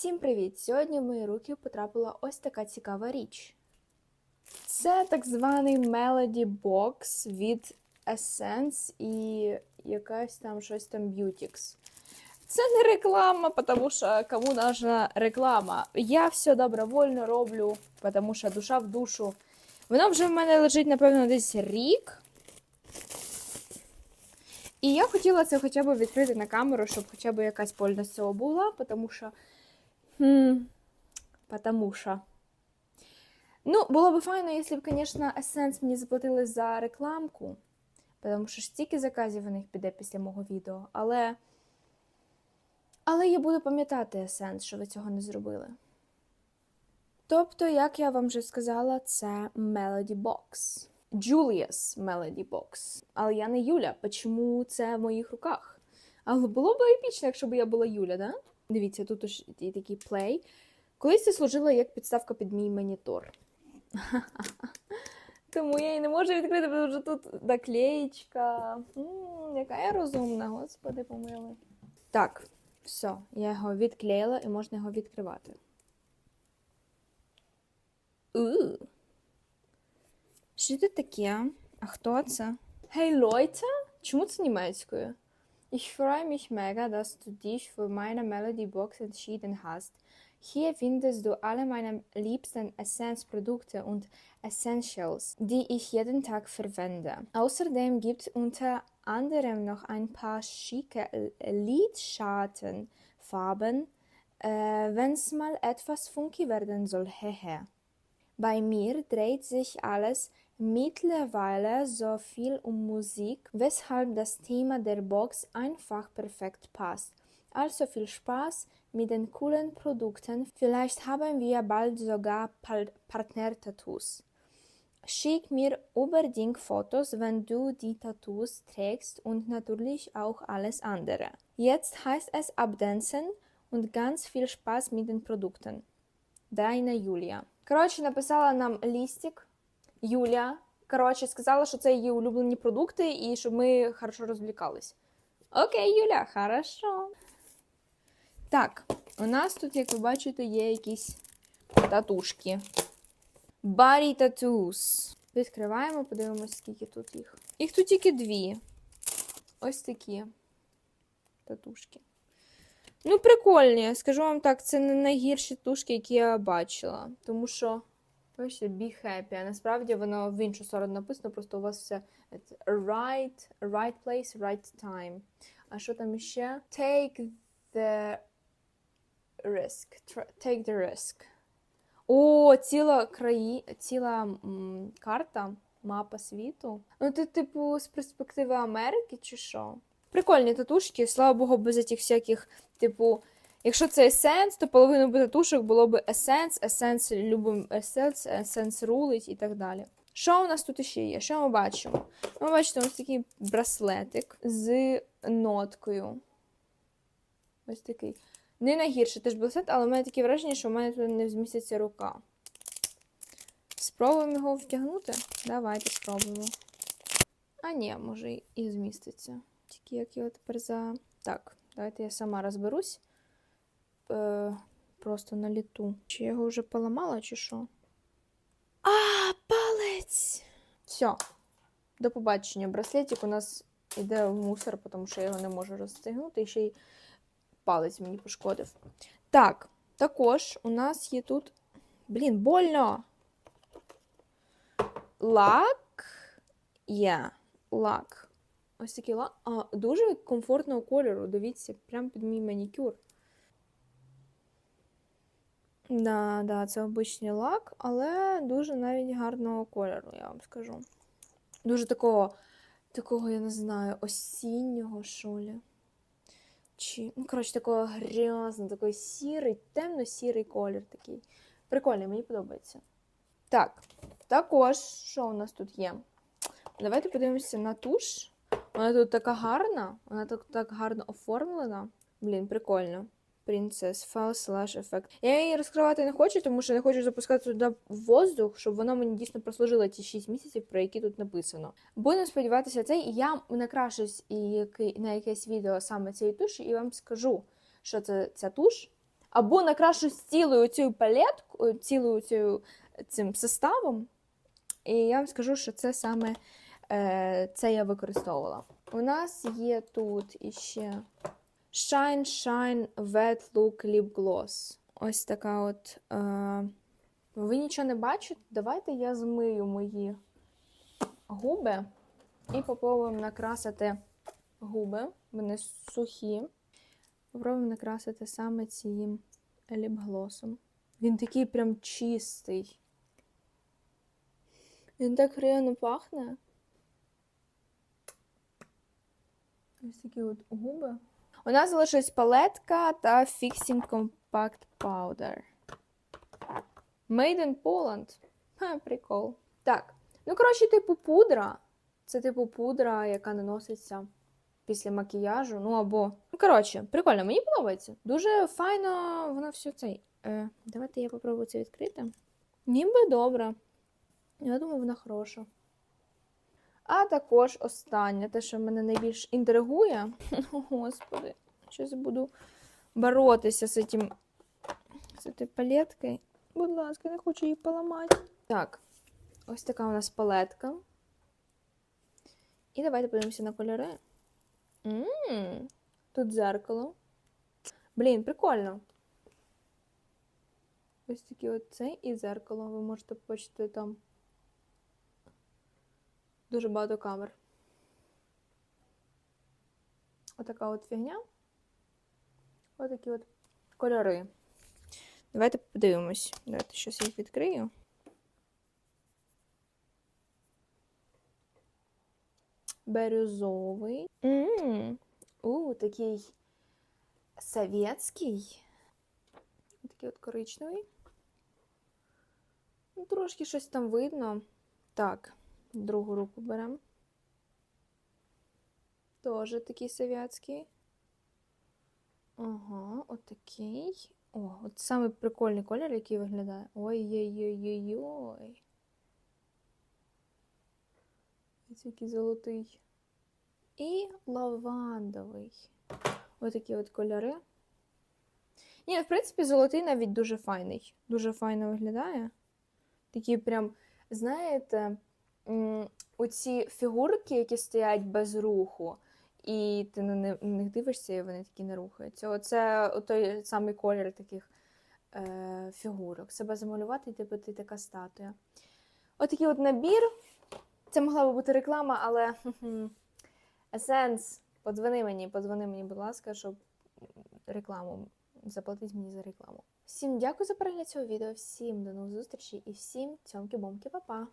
Всім привіт! Сьогодні в мої руки потрапила ось така цікава річ. Це так званий Melody Box від Essence і якась там щось там Beautix. Це не реклама, тому що кому нужна реклама. Я все добровольно роблю, тому що душа в душу. Воно вже в мене лежить, напевно, десь рік. І я хотіла це хоча б відкрити на камеру, щоб хоча б якась польна з цього була, тому що. Потому що. Ну, було б файно, якщо б, звісно, Essence мені заплатили за рекламку, тому що ж стільки заказів у них піде після мого відео. Але. Але я буду пам'ятати Essence, що ви цього не зробили. Тобто, як я вам вже сказала, це Melody Box. Julia's Melody Box. Але я не Юля. Чому це в моїх руках? Але було б епічно, якщо б я була Юля, да? Дивіться, тут ось і такий плей. Колись це служило як підставка під мій монітор. Тому я її не можу відкрити, тому що тут наклеєчка. Яка я розумна, господи, помили. Так, все, я його відклеїла і можна його відкривати. У. Що це таке? А хто це? Hey Leute? Чому це німецькою? Ich freue mich mega, dass du dich für meine Melody Box entschieden hast. Hier findest du alle meine liebsten Essence-Produkte und Essentials, die ich jeden Tag verwende. Außerdem gibt es unter anderem noch ein paar schicke Lidschattenfarben, äh, wenn es mal etwas funky werden soll. Hehe. Bei mir dreht sich alles mittlerweile so viel um Musik, weshalb das Thema der Box einfach perfekt passt. Also viel Spaß mit den coolen Produkten. Vielleicht haben wir bald sogar Partner-Tattoos. Schick mir unbedingt Fotos, wenn du die Tattoos trägst und natürlich auch alles andere. Jetzt heißt es abdancen und ganz viel Spaß mit den Produkten. Deine Julia. Коротше, написала нам лістик. Юля. Коротше, сказала, що це її улюблені продукти і щоб ми хорошо розвлікались. Окей, Юля, хорошо. Так, у нас тут, як ви бачите, є якісь татушки. Барі татус. Відкриваємо, подивимось, скільки тут їх. Їх тут тільки дві. Ось такі татушки. Ну, прикольні. Скажу вам так, це не найгірші тушки, які я бачила. Тому що, бачите, be happy. А насправді воно в іншу сторону написано, просто у вас все right, right place, right time. А що там іще? Take the risk. Take the risk. О, ціла краї... ціла м, карта, мапа світу. Ну, ти, типу, з перспективи Америки чи що? Прикольні татушки, слава Богу, без цих всяких, типу, якщо це есенс, то половину би татушок було б есенс, есенс любим есенс, есенс рулить і так далі. Що у нас тут ще є? Що ми бачимо? Ми бачимо ось такий браслетик з ноткою. Ось такий. Не найгірший теж браслет, але в мене таке враження, що в мене тут не зміститься рука. Спробуємо його втягнути? Давайте спробуємо. А ні, може і зміститься. Тільки як його тепер за. Так, давайте я сама розберусь. Е, просто на літу. Чи я його вже поламала, чи що? А, палець! Все. До побачення. Браслетик у нас йде в мусор, тому що я його не можу розстегнути. І ще й палець мені пошкодив. Так, також у нас є тут. Блін, больно! Лак. Є, лак. Ось такий лак. А, дуже комфортного кольору. Дивіться, прям під мій манікюр. Да, да, це обичний лак, але дуже навіть гарного кольору, я вам скажу. Дуже такого, такого, я не знаю, осіннього шолі. Чи, ну, коротше, такого грязного, такий сірий, темно-сірий колір такий. Прикольний, мені подобається. Так, також, що у нас тут є? Давайте подивимося на туш. Вона тут така гарна, вона так, так гарно оформлена. Блін, прикольно. Princess File Slash Effect. Я її розкривати не хочу, тому що не хочу запускати туди воздух, щоб воно мені дійсно прослужило ті 6 місяців, про які тут написано. Будемо сподіватися, це і я накрашусь на якесь відео саме цієї туші, і вам скажу, що це ця туш. або накрашу цілою цією палеткою, цілою цим составом. І я вам скажу, що це саме це я використовувала. У нас є тут іще Shine Shine Wet Look Lip Gloss. Ось така от. Е, ви нічого не бачите? Давайте я змию мої губи і попробуємо накрасити губи. Вони сухі. Попробуємо накрасити саме цим ліпглосом. Він такий прям чистий. Він так приємно пахне. Ось такі от губи. У нас залишилась палетка та Fixing Compact Powder. Made in Poland. Ха, прикол. Так. Ну, коротше, типу пудра. Це типу пудра, яка наноситься після макіяжу. Ну або. Ну, коротше, прикольно, мені подобається. Дуже файно воно все цей. Е, давайте я попробую це відкрити. Ніби добре. Я думаю, вона хороша. А також останнє, те, що мене найбільш інтригує. О, Господи, щось буду боротися з цим, з палеткою. Будь ласка, не хочу її поламати. Так, ось така у нас палетка. І давайте подивимося на кольори. М, Тут дзеркало. Блін, прикольно. Ось такі от це і дзеркало. Ви можете побачити там дуже багато камер. Отака от фігня. Отакі от кольори. Давайте подивимось. Давайте щось їх відкрию. Бирюзовий. М, У, такий совєтський. Такий от коричневий. Ну, трошки щось там видно. Так, другу руку беремо. Тоже такий совєтський. Ага, отакий. О, от саме прикольний колір, який виглядає. Ой-ой-ой-ой-ой. Ось який золотий. І лавандовий. Ось такі от кольори. Ні, в принципі, золотий навіть дуже файний. Дуже файно виглядає. Такі прям, знаєте, оці фігурки, які стоять без руху, і ти на них дивишся, і вони такі не рухаються. Оце той самий колір таких е, фігурок. Себе замалювати, типу, ти така статуя. Отакий от набір. Це могла би бути реклама, але Есенс, подзвони мені, подзвони мені, будь ласка, щоб рекламу заплатити мені за рекламу. Всім дякую за перегляд цього відео, всім до нових зустрічей і всім цьомки-бомки, па-па!